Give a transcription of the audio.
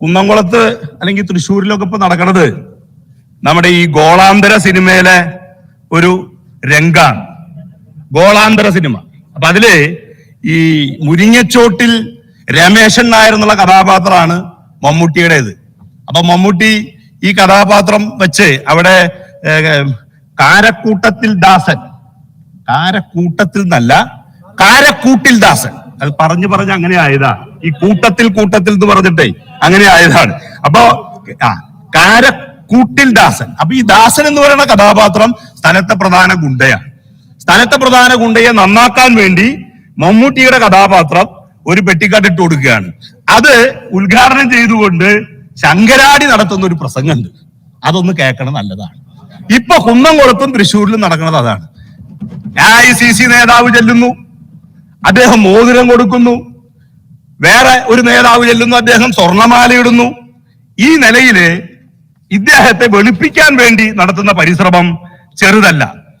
കുന്നംകുളത്ത് അല്ലെങ്കിൽ തൃശ്ശൂരിലൊക്കെ ഇപ്പൊ നടക്കണത് നമ്മുടെ ഈ ഗോളാന്തര സിനിമയിലെ ഒരു രംഗാണ്. ഗോളാന്തര സിനിമ. അപ്പൊ അതിൽ ഈ മുരിങ്ങച്ചോട്ടിൽ രമേശൻ നായർ എന്നുള്ള കഥാപാത്രമാണ് മമ്മൂട്ടിയുടേത്. അപ്പൊ മമ്മൂട്ടി ഈ കഥാപാത്രം വെച്ച് അവിടെ കാരക്കൂട്ടത്തിൽ ദാസൻ. കാരക്കൂട്ടത്തിൽ എന്നല്ല കാരക്കൂട്ടിൽ ദാസൻ. അത് പറഞ്ഞു പറഞ്ഞ് അങ്ങനെ ആയതാ. ഈ കൂട്ടത്തിൽ കൂട്ടത്തിൽ എന്ന് പറഞ്ഞിട്ടേ അങ്ങനെ ആയതാണ്. അപ്പോ ആ കാരക്കൂട്ടിൽ ദാസൻ. അപ്പൊ ഈ ദാസൻ എന്ന് പറയുന്ന കഥാപാത്രം സ്ഥലത്തെ പ്രധാന ഗുണ്ടയാണ്. സ്ഥലത്തെ പ്രധാന ഗുണ്ടയെ നന്നാക്കാൻ വേണ്ടി മമ്മൂട്ടിയുടെ കഥാപാത്രം ഒരു പെട്ടിക്കാട്ടിട്ട് കൊടുക്കുകയാണ്. അത് ഉദ്ഘാടനം ചെയ്തുകൊണ്ട് ശങ്കരാടി നടത്തുന്ന ഒരു പ്രസംഗമുണ്ട്. അതൊന്ന് കേൾക്കണം നല്ലതാണ്. ഇപ്പൊ കുന്നംകുളത്തും തൃശ്ശൂരിലും നടക്കുന്നത് അതാണ്. ഐ സി സി നേതാവ് ചെല്ലുന്നു. അദ്ദേഹം മോതിരം കൊടുക്കുന്നു. വേറെ ഒരു നേതാവ് ചെല്ലുന്നു അദ്ദേഹം സ്വർണമാല ഇടുന്നു ഈ നിലയിൽ ഇദ്ദേഹത്തെ വെളുപ്പിക്കാൻ വേണ്ടി നടത്തുന്ന പരിശ്രമം ചെറുതല്ല.